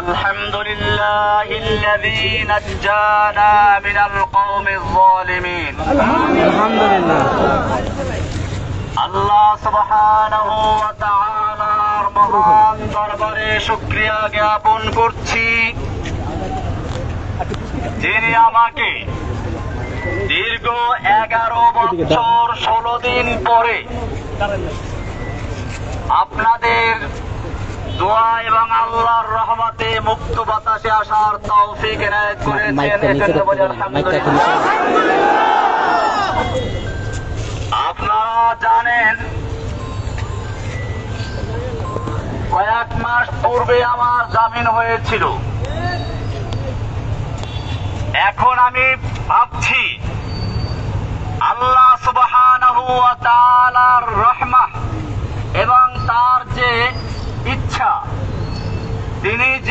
الحمد لله الذي نجانا من القوم الظالمين আলহামদুলিল্লাহ আল্লাহ সুবহানাহু ওয়া তাআলার মহান দরবারে শুকরিয়া জ্ঞাপন করছি যিনি আমাকে দীর্ঘ এগারো বছর ষোলো দিন পরে আপনাদের দোয়া এবং আল্লাহর রহমতে মুক্ত বাতাসে আসার তৌফিক এনায়েত করেছেন। এজন্য বলি আলহামদুলিল্লাহ। আপনারা জানেন কয়েক মাস পূর্বে আমার জামিন হয়েছিল। এখন আমি ভাবছি আল্লাহ সুবহানাহু ওয়া তাআলার রহমা এবং তার যে ইচ্ছা তিনি যে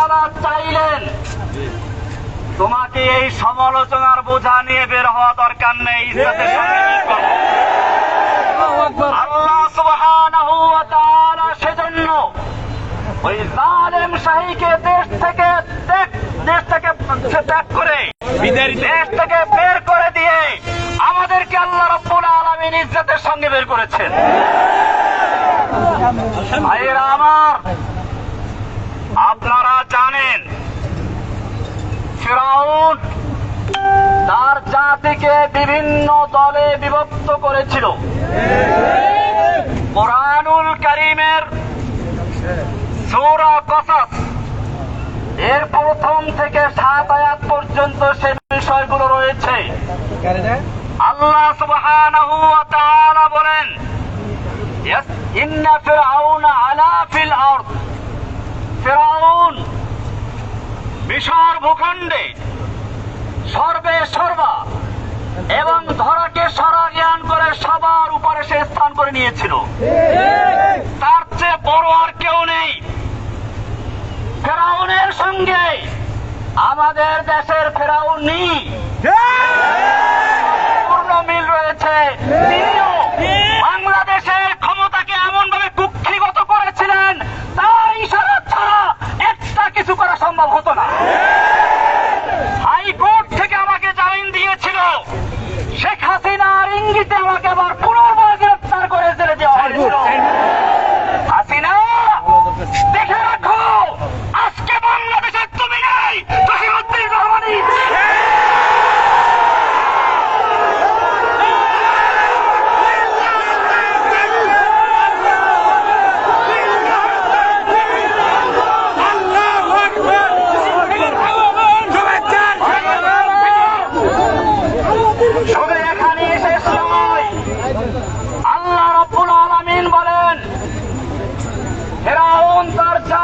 তোমাকে এই সমালোচনার বোঝা নিয়ে বের হওয়া দরকার নেই। ইজ্জতের সঙ্গে আল্লাহ সুবহানাহু ওয়া তাআলা সেজন্য ওই জালেম শাহীকে দেশ থেকে দেশ থেকে ত্যাগ করে দেশ থেকে বের করে দিয়ে আমাদেরকে আল্লাহ রব্বুল আলামিন ইজ্জতের সঙ্গে বের করেছেন। ভাইয়েরা আমার আপনারা জানেন ফেরাউন তার জাতিকে বিভিন্ন দলে বিভক্ত করেছিল। কোরআনুল করিমের সূরা কসাস, এর প্রথম থেকে সাত আয়াত পর্যন্ত সে বিষয়গুলো রয়েছে। আল্লাহ সুবহানাহু বলেন ভূখণ্ডে সর্বে সর্বা। এবং ধরাকে সরা জ্ঞান করে সবার উপরে সে স্থান করে নিয়েছিল। তার চেয়ে বড় আর কেউ নেই। ফেরাউনের সঙ্গে আমাদের দেশের ফেরাউনি পূর্ণ মিল রয়েছে। তিনিও বাংলাদেশের ক্ষমতাকে এমন ভাবে কুক্ষিগত করেছিলেন তার ইশারা ছাড়া একটা কিছু করা সম্ভব হতো না হাইকোর্ট থেকে আমাকে জামিন দিয়েছিল শেখ হাসিনার ইঙ্গিতে আমাকে আবার পুনর্বার গ্রেফতার করে জেলে দেওয়া হয়েছিল হাসিনা দেখে রাখো আজকে বাংলাদেশের তুমি নাই জহিরুদ্দিন রহমানি শুধু এখানে শেষ নয় আল্লাহ রব্বুল আলামিন বলেন ফেরাউন তার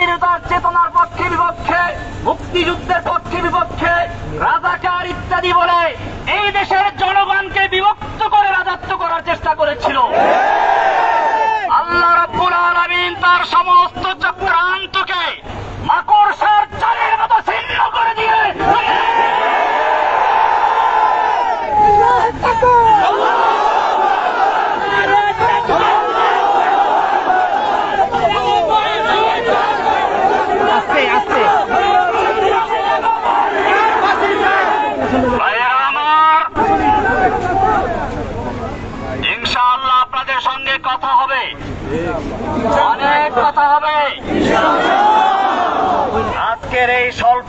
স্বাধীনতার চেতনার পক্ষে বিপক্ষে মুক্তিযুদ্ধের পক্ষে বিপক্ষে রাজাকার ইত্যাদি বলে এই দেশের জনগণকে বিভক্ত করে রাজত্ব করার চেষ্টা করেছিল। আল্লাহ রাব্বুল আলামিন তার সমস্ত চক্রান্তকে মাকড়সার চালের মতো ছিন্ন করে দিয়ে আস্তে আস্তে ভাইয়েরা আমার ইনশাআল্লাহ আপনাদের সঙ্গে কথা হবে অনেক কথা হবে আজকের এই স্বল্প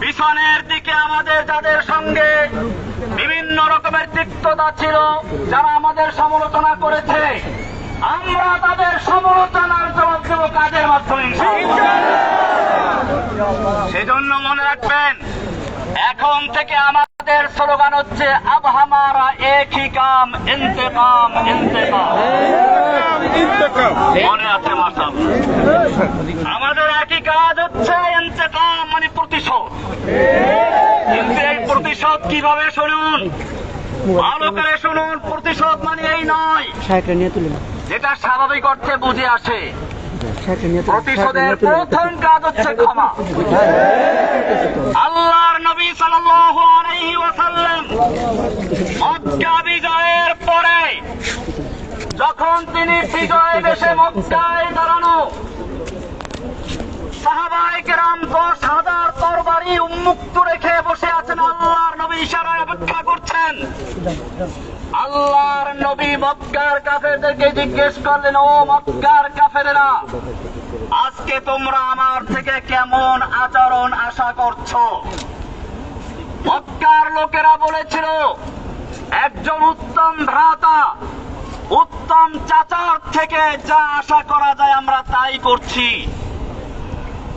পিছনের দিকে আমাদের যাদের সঙ্গে বিভিন্ন রকমের তিক্ততা ছিল যারা আমাদের সমালোচনা করেছে আমরা তাদের সমালোচনার জবাব দেব কাজের মাধ্যমে সেজন্য মনে রাখবেন এখন থেকে আমাদের স্লোগান হচ্ছে আব হামারা এক হি কাম ইন্তেকাম ইন্তেকাম। মনে আছে মাসাল আমাদের একই কাজ হচ্ছে কিন্তু এই প্রতিশোধ কীভাবে শুনুন? ভালো করে শুনুন প্রতিশোধ মানে এই নয়। সাইকেল নিয়ে তুলুন যেটা স্বাভাবিক অর্থে বুঝে আসে। সাইকেল নিয়ে তুলুন প্রতিশোধের প্রথম কাজ হচ্ছে ক্ষমা। আল্লাহর নবী সাল্লাল্লাহু আলাইহি ওয়াসাল্লাম মক্কা বিজয়ের পরে যখন তিনি বিজয় দেশে মক্কায় দাঁড়ানো সাহাবায়ে কেরাম দশ তরবারি উন্মুক্ত রেখে বসে আছেন, আল্লাহর নবী ইশারায় অপেক্ষা করছেন। আল্লাহর নবী মক্কার কাফেরদেরকে জিজ্ঞেস করলেন, ও মক্কার কাফেরেরা, আজকে তোমরা আমার থেকে কেমন আচরণ আশা করছ? মক্কার লোকেরা বলেছিল, একজন উত্তম ভ্রাতা, উত্তম চাচার থেকে যা আশা করা যায় আমরা তাই করছি।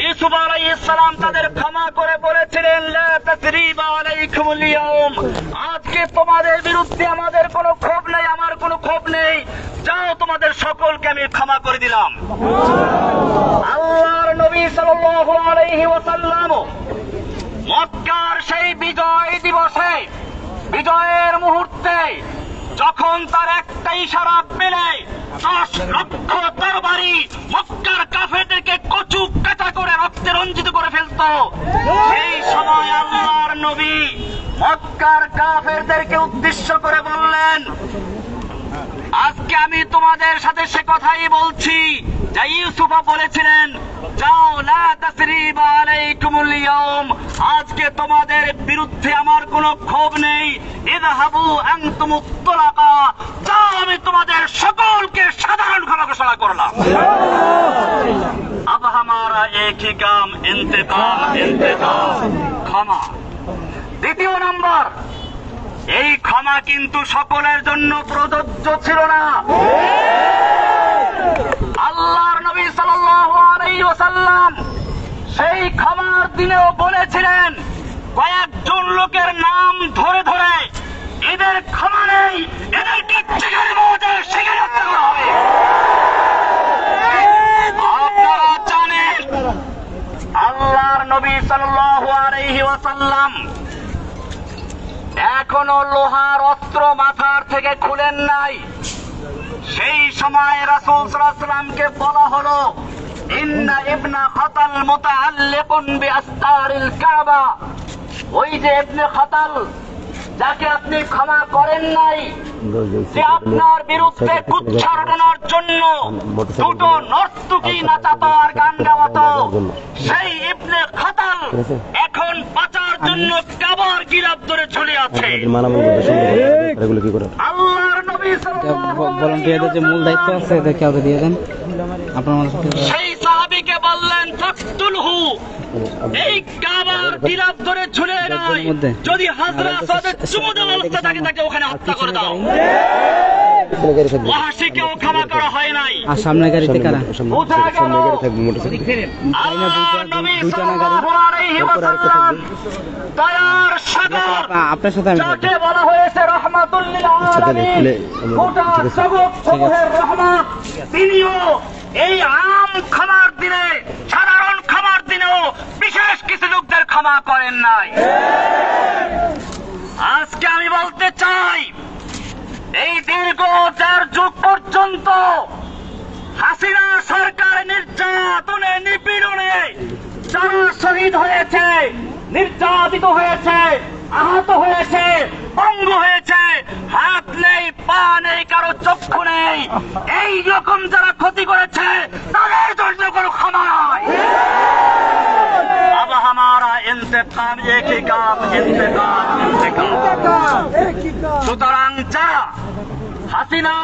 ইউসুফ আলাইহিস সালাম তাদের ক্ষমা করে বলেছিলেন, লা তাসরিবা আজকে তোমাদের বিরুদ্ধে আমাদের কোনো ক্ষোভ নেই, আমার কোনো ক্ষোভ নেই। যাও, তোমাদের সকলকে আমি ক্ষমা করে দিলাম। আল্লাহর নবী সাল্লাল্লাহু আলাইহি মক্কার সেই বিজয় দিবসে, বিজয়ের মুহূর্তে যখন তার একটা ইশারা পেলে দশ লক্ষ তরবারি মক্কার কাটা রঞ্জিত করে ফেলতো। সেই সময় আল্লাহর নবী মক্কার কাফেরদেরকে উদ্দেশ্য করে বললেন, আজকে আমি তোমাদের সাথে সে কথাই বলছি। যা ইউসুফা বলেছিলেন, যাও, লা তাসরিবা আলাইকুমুল ইয়াউম। আজকে তোমাদের বিরুদ্ধে আমার কোনো ক্ষোভ নেই। ইযহাবু আনতুমুত তুলাকা যাও, আমি তোমাদের সকলকে সাধারণ ক্ষমা ঘোষণা করলাম। हमारा एक ही काम इंतकाम इंतकाम ক্ষমা দ্বিতীয় নম্বর এই ক্ষমা কিন্তু সকলের জন্য প্রযোজ্য ছিল না আল্লাহর নবী সাল্লাল্লাহু আলাইহি ওয়াসাল্লাম সেই ক্ষমার দিনেও বলেছিলেন কয়েকজন লোকের নাম ধরে ধরে এদের ক্ষমা নেই এদেরকে ওয়াসাল্লাম এখনও লোহার অস্ত্র মাথার থেকে খুলেন নাই। সেই সময় রাসুল সাল্লামকে বলা হলো, ইন্না ইবনা খাতাল মুতাআল্লিকুন বিআস্তারিল কাবা। ওই যে ইবনে খাতাল যাকে আপনি ক্ষমা করেন নাই যে আপনার বিরুদ্ধে কুচ্ছারণার জন্য দুটো নর্তকী নাচাতো আর গান গাওয়াতো। সেই ইবনে খাতাল এখন বাঁচার জন্য কাবার গিরাপ ধরে ঝুলে আছে। আল্লাহর নবী সাল্লাল্লাহু আলাইহি ভলান্টিয়ারদের যে মূল দায়িত্ব আছে এটা কাউকে দিয়ে দেন? আপনার সেই এই কাবার ধরে ঝুলে নয় মধ্যে। যদি হাজরা সাদের চুমু দেওয়ার অবস্থা থাকে তাকে ওখানে হত্যা করে দাও। এখানে গাড়ি থাকবে ওয়াসিকেও ক্ষমা করা হয় নাই। আর সামনে গাড়িতে কারা? সামনে বোঝা গেল। সামনে গাড়ি থাকবে মোটরসাইকেল। আল্লাহ নবী দুইটা না গাড়ি? সাল্লাল্লাহু আলাইহি এরপর আরেকটা ওয়াসাল্লাম থাকবে। দয়ার সাগর। আ- আপনার সাথে আমি বলা হয়েছে রহমাতুল লিল আলামিন গোটা জগৎ সমূহের রহমত তিনিও এই আম ক্ষমার দিনে সাধারণ ক্ষমা করেন নাই। আজকে আমি বলতে চাই, এই দীর্ঘ চার যুগ পর্যন্ত হাসিনা সরকার নির্যাতনে, নিপীড়নে যারা শহীদ হয়েছে, নির্যাতিত হয়েছে, আহত হয়েছে অঙ্গ হয়েছে, হাত নেই, পা নেই, কারও চক্ষু নেই, এই রকম যারা ক্ষতি করেছে তাদের সুতরাং যারা হাসিনা